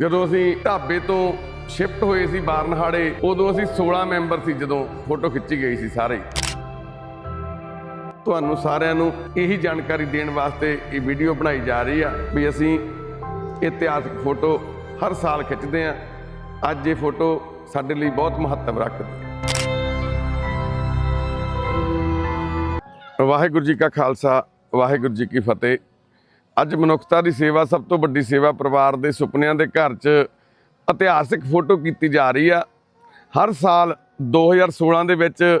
ਜਦੋਂ ਅਸੀਂ ਢਾਬੇ ਤੋਂ ਸ਼ਿਫਟ ਹੋਏ ਸੀ ਬਾਰਨਹਾੜੇ, ਉਦੋਂ ਅਸੀਂ 16 ਮੈਂਬਰ ਸੀ ਜਦੋਂ ਫੋਟੋ ਖਿੱਚੀ ਗਈ ਸੀ ਸਾਰੇ। ਤੁਹਾਨੂੰ ਸਾਰਿਆਂ ਨੂੰ ਇਹੀ ਜਾਣਕਾਰੀ ਦੇਣ ਵਾਸਤੇ ਇਹ ਵੀਡੀਓ ਬਣਾਈ ਜਾ ਰਹੀ ਆ ਵੀ ਅਸੀਂ ਇਤਿਹਾਸਕ ਫੋਟੋ ਹਰ ਸਾਲ ਖਿੱਚਦੇ ਆ। ਅੱਜ ਇਹ ਫੋਟੋ ਸਾਡੇ ਲਈ ਬਹੁਤ ਮਹੱਤਵ ਰੱਖਦੀ ਵਾਹਿਗੁਰੂ ਜੀ ਕਾ ਖਾਲਸਾ, ਵਾਹਿਗੁਰੂ ਜੀ ਕੀ ਫਤਿਹ। ਅੱਜ ਮਨੁੱਖਤਾ ਦੀ ਸੇਵਾ ਸਭ ਤੋਂ ਵੱਡੀ ਸੇਵਾ ਪਰਿਵਾਰ ਦੇ ਸੁਪਨਿਆਂ ਦੇ ਘਰ 'ਚ ਇਤਿਹਾਸਿਕ ਫੋਟੋ ਕੀਤੀ ਜਾ ਰਹੀ ਆ। ਹਰ ਸਾਲ 2016 ਦੇ ਵਿੱਚ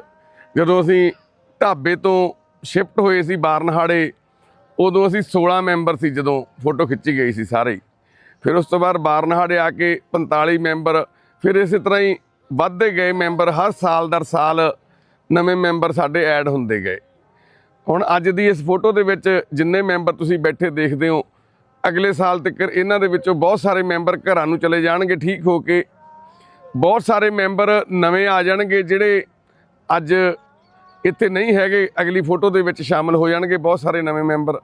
ਜਦੋਂ ਅਸੀਂ ਢਾਬੇ ਤੋਂ ਸ਼ਿਫਟ ਹੋਏ ਸੀ ਬਾਰਨਹਾੜੇ, ਉਦੋਂ ਅਸੀਂ 16 ਮੈਂਬਰ ਸੀ ਜਦੋਂ ਫੋਟੋ ਖਿੱਚੀ ਗਈ ਸੀ ਸਾਰੇ। ਹੀ। ਫਿਰ ਉਸ ਤੋਂ ਬਾਅਦ ਬਾਰਨਹਾੜੇ ਆ ਕੇ 45 ਮੈਂਬਰ, ਫਿਰ ਇਸੇ ਤਰ੍ਹਾਂ ਹੀ ਵੱਧਦੇ ਗਏ ਮੈਂਬਰ। ਹਰ ਸਾਲ ਦਰ ਸਾਲ ਨਵੇਂ ਮੈਂਬਰ ਸਾਡੇ ਐਡ ਹੁੰਦੇ ਗਏ। ਹੁਣ ਅੱਜ ਦੀ ਇਸ ਫੋਟੋ ਦੇ ਵਿੱਚ ਜਿੰਨੇ ਮੈਂਬਰ ਤੁਸੀਂ ਬੈਠੇ ਦੇਖਦੇ ਹੋ, ਅਗਲੇ ਸਾਲ ਤੱਕ ਇਹਨਾਂ ਦੇ ਵਿੱਚੋਂ ਬਹੁਤ ਸਾਰੇ ਮੈਂਬਰ ਘਰਾਂ ਨੂੰ ਚਲੇ ਜਾਣਗੇ, ਠੀਕ ਹੋ ਕੇ। ਬਹੁਤ ਸਾਰੇ ਮੈਂਬਰ ਨਵੇਂ ਆ ਜਾਣਗੇ, ਜਿਹੜੇ ਅੱਜ ਇੱਥੇ ਨਹੀਂ ਹੈਗੇ, ਅਗਲੀ ਫੋਟੋ ਦੇ ਵਿੱਚ ਸ਼ਾਮਲ ਹੋ ਜਾਣਗੇ ਬਹੁਤ ਸਾਰੇ ਨਵੇਂ ਮੈਂਬਰ।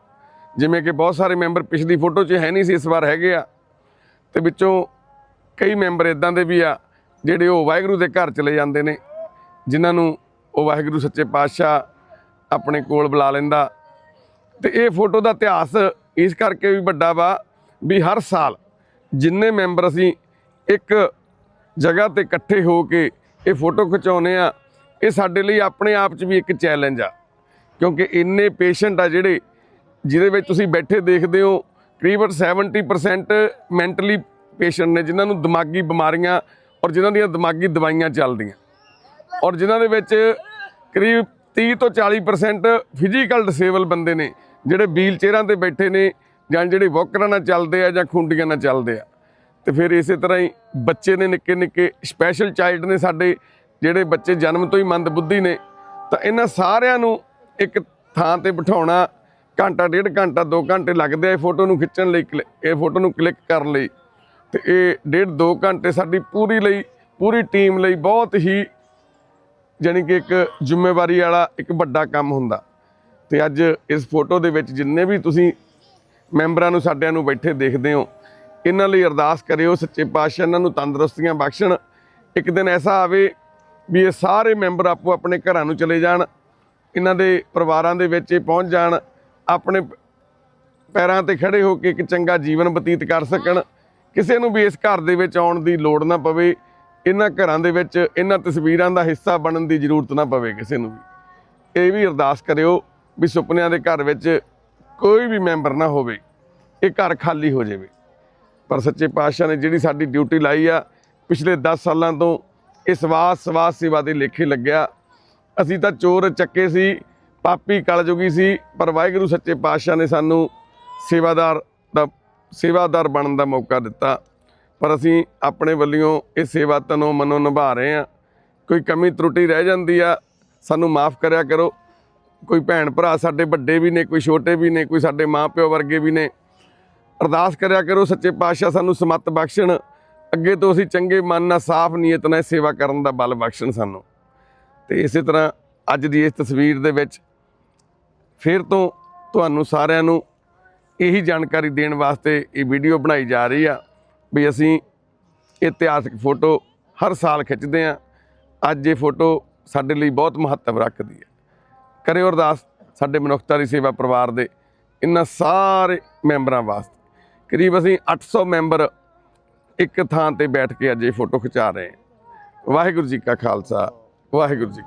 ਜਿਵੇਂ ਕਿ ਬਹੁਤ ਸਾਰੇ ਮੈਂਬਰ ਪਿਛਲੀ ਫੋਟੋ 'ਚ ਹੈ ਨਹੀਂ ਸੀ, ਇਸ ਵਾਰ ਹੈਗੇ ਆ। ਤੇ ਵਿੱਚੋਂ ਕਈ ਮੈਂਬਰ ਇਦਾਂ ਦੇ ਵੀ ਆ, ਜਿਹੜੇ ਉਹ ਵਾਹਿਗੁਰੂ ਦੇ ਘਰ ਚਲੇ ਜਾਂਦੇ ਨੇ, ਜਿਨ੍ਹਾਂ ਨੂੰ ਉਹ ਵਾਹਿਗੁਰੂ ਸੱਚੇ ਪਾਤਸ਼ਾਹ ਆਪਣੇ ਕੋਲ ਬੁਲਾ ਲੈਂਦਾ। ਤੇ ਇਹ ਫੋਟੋ ਦਾ ਇਤਿਹਾਸ ਇਸ ਕਰਕੇ ਵੀ ਵੱਡਾ ਵਾ ਵੀ ਹਰ ਸਾਲ ਜਿੰਨੇ ਮੈਂਬਰ ਅਸੀਂ ਇੱਕ ਜਗ੍ਹਾ ਤੇ ਇਕੱਠੇ ਹੋ ਕੇ ਇਹ ਫੋਟੋ ਖਿਚਾਉਨੇ ਆ ਇਹ ਸਾਡੇ ਲਈ ਆਪਣੇ ਆਪ 'ਚ ਵੀ ਇੱਕ ਚੈਲੰਜ ਆ। ਕਿਉਂਕਿ ਇੰਨੇ ਪੇਸ਼ੈਂਟ ਆ ਜਿਹੜੇ ਜਿਹਦੇ ਵਿੱਚ ਤੁਸੀਂ ਬੈਠੇ ਦੇਖਦੇ ਹੋ ਕਰੀਬਨ 70% ਮੈਂਟਲੀ ਪੇਸ਼ੈਂਟ ਨੇ, ਜਿਨ੍ਹਾਂ ਨੂੰ ਦਿਮਾਗੀ ਬਿਮਾਰੀਆਂ ਔਰ ਜਿਨ੍ਹਾਂ ਦੀਆਂ ਦਿਮਾਗੀ ਦਵਾਈਆਂ ਚੱਲਦੀਆਂ। ਔਰ ਜਿਨ੍ਹਾਂ ਦੇ ਵਿੱਚ ਕਰੀਬ 30 ਤੋਂ 40% ਫਿਜ਼ੀਕਲ ਡਿਸੇਬਲ ਬੰਦੇ ਨੇ, ਜਿਹੜੇ ਵੀਲ ਚੇਅਰਾਂ ਤੇ ਬੈਠੇ ਨੇ ਜਾਂ ਜਿਹੜੇ ਵੋਕਰਾਂ ਨਾਲ ਚੱਲਦੇ ਆ ਜਾਂ ਖੁੰਡੀਆਂ ਨਾਲ ਚੱਲਦੇ ਆ। ਤੇ ਫਿਰ ਇਸੇ ਤਰ੍ਹਾਂ ਹੀ ਬੱਚੇ ਨੇ ਨਿੱਕੇ ਨਿੱਕੇ ਸਪੈਸ਼ਲ ਚਾਈਲਡ ਨੇ ਸਾਡੇ, ਜਿਹੜੇ ਬੱਚੇ ਜਨਮ ਤੋਂ ਹੀ ਮੰਦ ਬੁੱਧੀ ਨੇ, ਤਾਂ ਇਹਨਾਂ ਸਾਰਿਆਂ ਨੂੰ ਇੱਕ ਥਾਂ ਤੇ ਬਿਠਾਉਣਾ, ਘੰਟਾ ਡੇਢ ਘੰਟਾ 2 ਘੰਟੇ ਲੱਗਦੇ ਆ ਇਹ ਫੋਟੋ ਨੂੰ ਖਿੱਚਣ ਲਈ ਕਲਿ- ਇਹ ਫੋਟੋ ਨੂੰ ਕਲਿੱਕ ਕਰਨ ਲਈ। ਤੇ ਇਹ ਡੇਢ 2 ਘੰਟੇ ਸਾਡੀ ਪੂਰੀ ਲਈ, ਪੂਰੀ ਟੀਮ ਲਈ ਬਹੁਤ ਹੀ ਜਾਣੀ ਕਿ ਇੱਕ ਜ਼ਿੰਮੇਵਾਰੀ ਵਾਲਾ ਇੱਕ ਵੱਡਾ ਕੰਮ ਹੁੰਦਾ। ਤੇ ਅੱਜ ਇਸ ਫੋਟੋ ਦੇ ਵਿੱਚ ਜਿੰਨੇ ਵੀ ਤੁਸੀਂ ਮੈਂਬਰਾਂ ਨੂੰ, ਸਾਡਿਆਂ ਨੂੰ ਬੈਠੇ ਦੇਖਦੇ ਹੋ, ਇਹਨਾਂ ਲਈ ਅਰਦਾਸ ਕਰਿਓ, ਸੱਚੇ ਪਾਤਸ਼ਾਹ ਇਹਨਾਂ ਨੂੰ ਤੰਦਰੁਸਤੀਆਂ ਬਖਸ਼ਣ। ਇੱਕ ਦਿਨ ਐਸਾ ਆਵੇ ਵੀ ਇਹ ਸਾਰੇ ਮੈਂਬਰ ਆਪੋ ਆਪਣੇ ਘਰਾਂ ਨੂੰ ਚਲੇ ਜਾਣ, ਇਹਨਾਂ ਦੇ ਪਰਿਵਾਰਾਂ ਦੇ ਵਿੱਚ ਇਹ ਪਹੁੰਚ ਜਾਣ, ਆਪਣੇ ਪੈਰਾਂ ਤੇ ਖੜੇ ਹੋ ਕੇ ਇੱਕ ਚੰਗਾ ਜੀਵਨ ਬਤੀਤ ਕਰ ਸਕਣ। ਕਿਸੇ ਨੂੰ ਵੀ ਇਸ ਘਰ ਦੇ ਵਿੱਚ ਆਉਣ ਦੀ ਲੋੜ ਨਾ ਪਵੇ। ਇਹਨਾਂ ਘਰਾਂ ਦੇ ਵਿੱਚ ਇਹਨਾਂ ਤਸਵੀਰਾਂ ਦਾ ਹਿੱਸਾ ਬਣਨ ਦੀ ਜ਼ਰੂਰਤ ਨਾ ਪਵੇ ਕਿਸੇ ਨੂੰ ਵੀ। ਇਹ ਵੀ ਅਰਦਾਸ ਕਰਿਓ ਵੀ ਸੁਪਨਿਆਂ ਦੇ ਘਰ ਵਿੱਚ ਕੋਈ ਵੀ ਮੈਂਬਰ ਨਾ ਹੋਵੇ, ਇਹ ਘਰ ਖਾਲੀ ਹੋ ਜਾਵੇ। ਪਰ ਸੱਚੇ ਪਾਤਸ਼ਾਹ ਨੇ ਜਿਹੜੀ ਸਾਡੀ ਡਿਊਟੀ ਲਾਈ ਆ, ਪਿਛਲੇ 10 ਸਾਲਾਂ ਤੋਂ ਇਸ ਵਾਸ ਸਵਾਸ ਸੇਵਾ ਦੇ ਲੇਖੇ ਲੱਗਿਆ। ਅਸੀਂ ਤਾਂ ਚੋਰ ਚੱਕੇ ਸੀ, ਪਾਪੀ ਕਲਯੁਗੀ ਸੀ, ਪਰ ਵਾਹਿਗੁਰੂ ਸੱਚੇ ਪਾਤਸ਼ਾਹ ਨੇ ਸਾਨੂੰ ਸੇਵਾਦਾਰ ਦਾ ਸੇਵਾਦਾਰ ਬਣਨ ਦਾ ਮੌਕਾ ਦਿੱਤਾ। ਪਰ ਅਸੀਂ ਆਪਣੇ ਵੱਲੋਂ ਇਹ ਸੇਵਾ ਤਨੋਂ ਮਨੋਂ ਨਿਭਾ ਰਹੇ ਹਾਂ। ਕੋਈ ਕਮੀ ਤਰੁੱਟੀ ਰਹਿ ਜਾਂਦੀ ਆ, ਸਾਨੂੰ ਮਾਫ ਕਰਿਆ ਕਰੋ। ਕੋਈ ਭੈਣ ਭਰਾ ਸਾਡੇ ਵੱਡੇ ਵੀ ਨੇ, ਕੋਈ ਛੋਟੇ ਵੀ ਨੇ, ਕੋਈ ਸਾਡੇ ਮਾਪਿਓ ਵਰਗੇ ਵੀ ਨੇ। ਅਰਦਾਸ ਕਰਿਆ ਕਰੋ, ਸੱਚੇ ਪਾਤਸ਼ਾਹ ਸਾਨੂੰ ਸਮੱਤ ਬਖਸ਼ਣ। ਅੱਗੇ ਤੋਂ ਅਸੀਂ ਚੰਗੇ ਮਨ ਨਾਲ ਸਾਫ਼ ਨੀਅਤ ਨਾਲ ਸੇਵਾ ਕਰਨ ਦਾ ਬਲ ਬਖਸ਼ਣ ਸਾਨੂੰ। ਤੇ ਇਸੇ ਤਰ੍ਹਾਂ ਅੱਜ ਦੀ ਇਸ ਤਸਵੀਰ ਦੇ ਵਿੱਚ ਫਿਰ ਤੋਂ ਤੁਹਾਨੂੰ ਸਾਰਿਆਂ ਨੂੰ ਇਹੀ ਜਾਣਕਾਰੀ ਦੇਣ ਵਾਸਤੇ ਇਹ ਵੀਡੀਓ ਬਣਾਈ ਜਾ ਰਹੀ ਆ। ਵੀ ਅਸੀਂ ਇਤਿਹਾਸਕ ਫੋਟੋ ਹਰ ਸਾਲ ਖਿੱਚਦੇ ਆ ਅੱਜ ਇਹ ਫੋਟੋ ਸਾਡੇ ਲਈ ਬਹੁਤ ਮਹੱਤਵ ਰੱਖਦੀ ਹੈ। ਕਰਿਓ ਅਰਦਾਸ ਸਾਡੇ ਮਨੁੱਖਤਾ ਦੀ ਸੇਵਾ ਪਰਿਵਾਰ ਦੇ ਇਹਨਾਂ ਸਾਰੇ ਮੈਂਬਰਾਂ ਵਾਸਤੇ। ਕਰੀਬ ਅਸੀਂ 800 ਮੈਂਬਰ ਇੱਕ ਥਾਂ ਤੇ ਬੈਠ ਕੇ ਅੱਜ ਇਹ ਫੋਟੋ ਖਿਚਾ ਰਹੇ ਹਾਂ। ਵਾਹਿਗੁਰੂ ਜੀ ਕਾ ਖਾਲਸਾ, ਵਾਹਿਗੁਰੂ ਜੀ